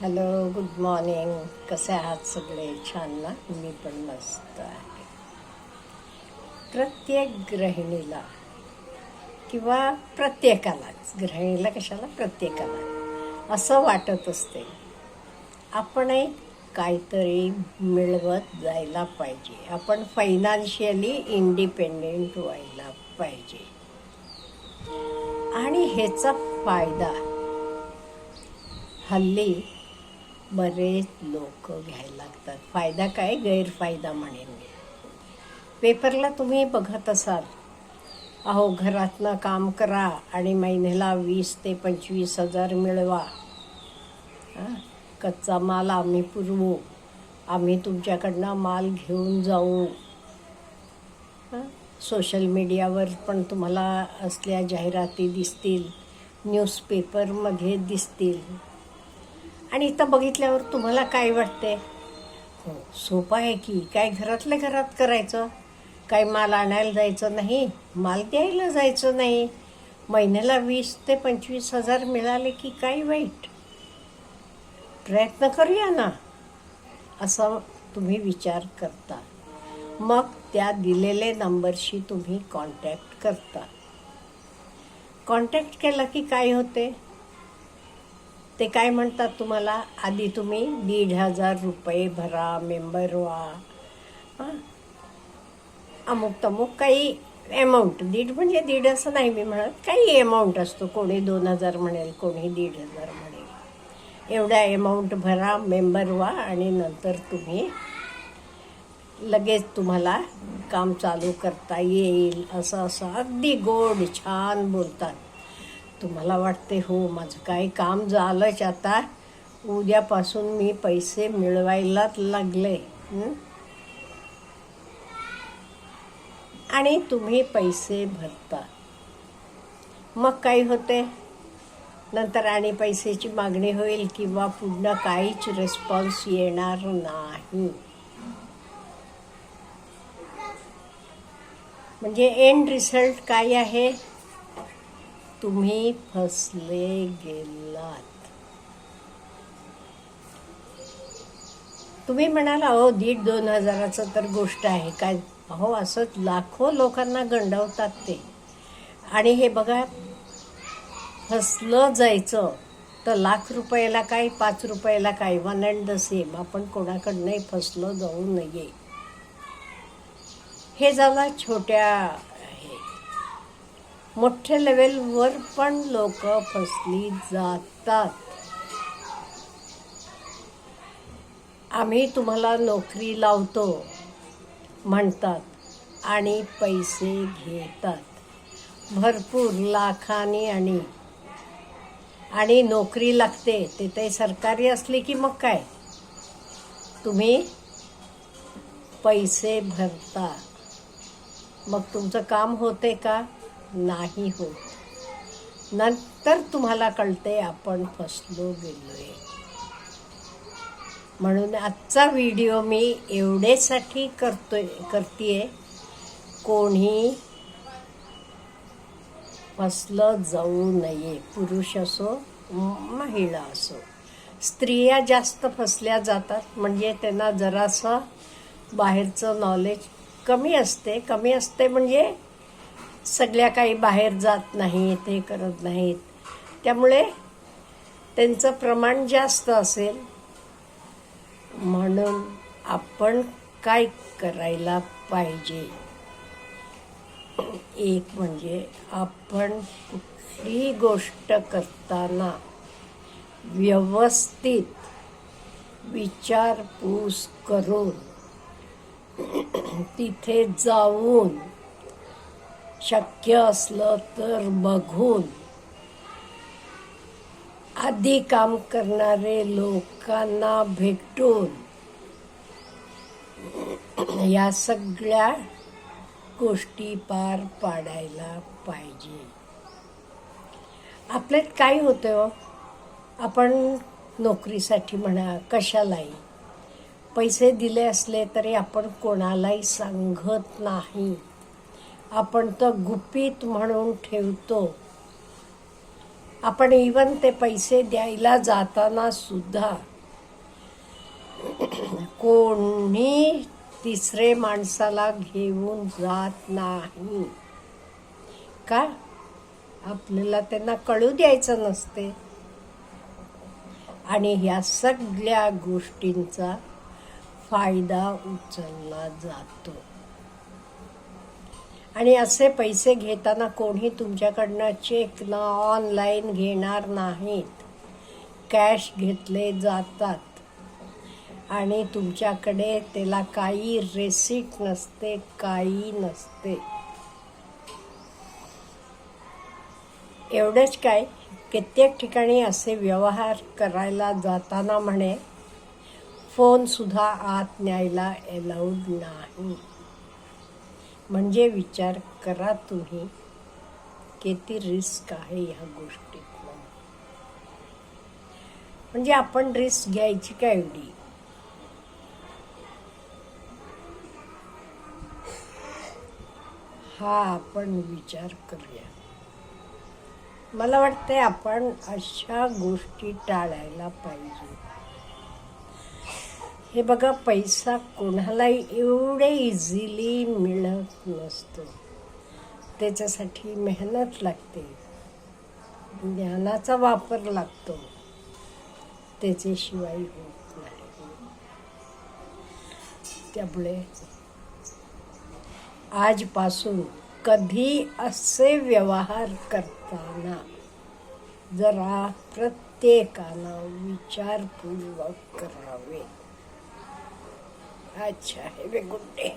Hello good morning कसे आहात सगळे? छान ना? मी पण मस्त आहे. प्रत्येक गृहिणीला किंवा प्रत्येकालाच गृहिणीला कशाला? प्रत्येकाला. असं वाटत असते आपणही काहीतरी मिळवत जायला पाहिजे. आपण फायनान्शियली इंडिपेंडेंट व्हायला पाहिजे. आणि ह्याचा फायदा हल्ली बरेच लोक घ्यायला लागतात. फायदा काय? गैरफायदा म्हणेन मी. पेपरला तुम्ही बघत असाल. अहो घरातनं काम करा आणि महिन्याला वीस ते पंचवीस हजार मिळवा. कच्चा माल आम्ही पुरवू. आम्ही तुमच्याकडनं माल घेऊन जाऊ. सोशल मीडियावर पण तुम्हाला असल्या जाहिराती दिसतील. न्यूजपेपरमध्ये दिसतील. आणि इथं बघितल्यावर तुम्हाला काय वाटते हो. सोपं आहे की काय घरातल्या घरात करायचं? काय माल आणायला जायचं नाही? माल द्यायला जायचं नाही? महिन्याला वीस ते पंचवीस हजार मिळाले की काय वाईट? प्रयत्न करूया ना. असं तुम्ही विचार करता. मग त्या दिलेले नंबरशी तुम्ही कॉन्टॅक्ट करता. कॉन्टॅक्ट केला की काय होते? ते काय म्हणतात तुम्हाला? आधी तुम्ही दीड हजार रुपये भरा मेंबर व्हा. अमुक तमुक काही अमाऊंट दीड म्हणजे दीड असं नाही मी म्हणत. काही अमाऊंट असतो. कोणी दोन हजार म्हणेल कोणी दीड हजार म्हणेल. एवढा अमाऊंट भरा मेंबर व्हा आणि नंतर तुम्ही लगेच तुम्हाला काम चालू करता येईल. असं असं. अगदी गोड छान बोलतात. तुम्हाला वाटते हो माझं काही काम झालंच आता? उद्यापासून मी पैसे मिळवायलाच लागले आणि तुम्ही पैसे भरता. मग काय होते? नंतर आणि पैशाची मागणी होईल किंवा पुढनं काहीच रिस्पॉन्स येणार नाही. म्हणजे एंड रिझल्ट काय आहे? तुम्ही फसले गेलात तुम्ही म्हणाल अहो दीड दोन हजाराचं तर गोष्ट आहे. काय अहो असंच लाखो लोकांना गंडवतात ते. आणि हे बघा फसलं जायचं तर लाख रुपयाला काय पाच रुपयाला काय वन अँड द सेम आपण कोणाकडनंही फसलं जाऊ नये. हे झालं छोट्या मोठ्या लेवलवर पण लोक फसली जातात. आम्ही तुम्हाला नोकरी लावतो म्हणतात आणि पैसे घेतात. भरपूर लाखानी आणि आणि नोकरी लागते ते ते सरकारी असली की मग काय? तुम्ही पैसे भरता. मग तुमचं काम होते का? नाही होत नंतर तुम्हाला कळते आपण फसलो गेलोय. म्हणून आजचा व्हिडिओ मी एवढेसाठी करतोय करतीये. कोणी फसलं जाऊ नये पुरुष असो महिला असो. स्त्रिया जास्त फसल्या जातात म्हणजे त्यांना जरासं बाहेरचं नॉलेज कमी असते. कमी असते म्हणजे सगळ्या काही बाहेर जात नाहीत हे करत नाहीत. त्यामुळे त्यांचं प्रमाण जास्त असेल. म्हणून आपण काय करायला पाहिजे? एक म्हणजे आपण कुठलीही गोष्ट करताना व्यवस्थित विचारपूस करून तिथे जाऊन शक्य असलं तर बघून. आधी काम करणारे लोकांना भेटून. या सगळ्या गोष्टी पार पाडायला पाहिजे. आपल्यात काय होतं हो? आपण नोकरीसाठी म्हणा कशालाही. पैसे दिले असले तरी आपण कोणालाही सांगत नाही. आपण तर गुपित म्हणून ठेवतो. आपण इवन ते पैसे द्यायला जाताना सुद्धा कोणी तिसरे माणसाला घेऊन जात नाही. का? आपल्याला त्यांना कळू द्यायचं नसते. आणि ह्या सगळ्या गोष्टींचा फायदा उचलला जातो. आणि असे पैसे घेताना कोणी तुमच्याकडनं चेकनं ऑनलाईन घेणार नाहीत. कॅश घेतले जातात. आणि तुमच्याकडे त्याला काही रेसिट नसते काही नसते. एवढंच काय कित्येक ठिकाणी असे व्यवहार करायला जाताना म्हणे फोनसुद्धा आत न्यायला अलाउड नाही. म्हणजे विचार करा तुम्ही किती रिस्क आहे ह्या गोष्टीत म्हणजे आपण रिस्क घ्यायची काय एवढी? हा आपण विचार करूया. मला वाटते आपण अशा गोष्टी टाळायला पाहिजे. हे बघा पैसा कोणालाही एवढे इझिली मिळत नसतो. त्याच्यासाठी मेहनत लागते. ज्ञानाचा वापर लागतो. त्याच्याशिवाय होत नाही. त्यामुळे आजपासून कधी असे व्यवहार करताना जरा प्रत्येकानं विचारपूर्वक करावे. अच्छा हॅव ए गुड डे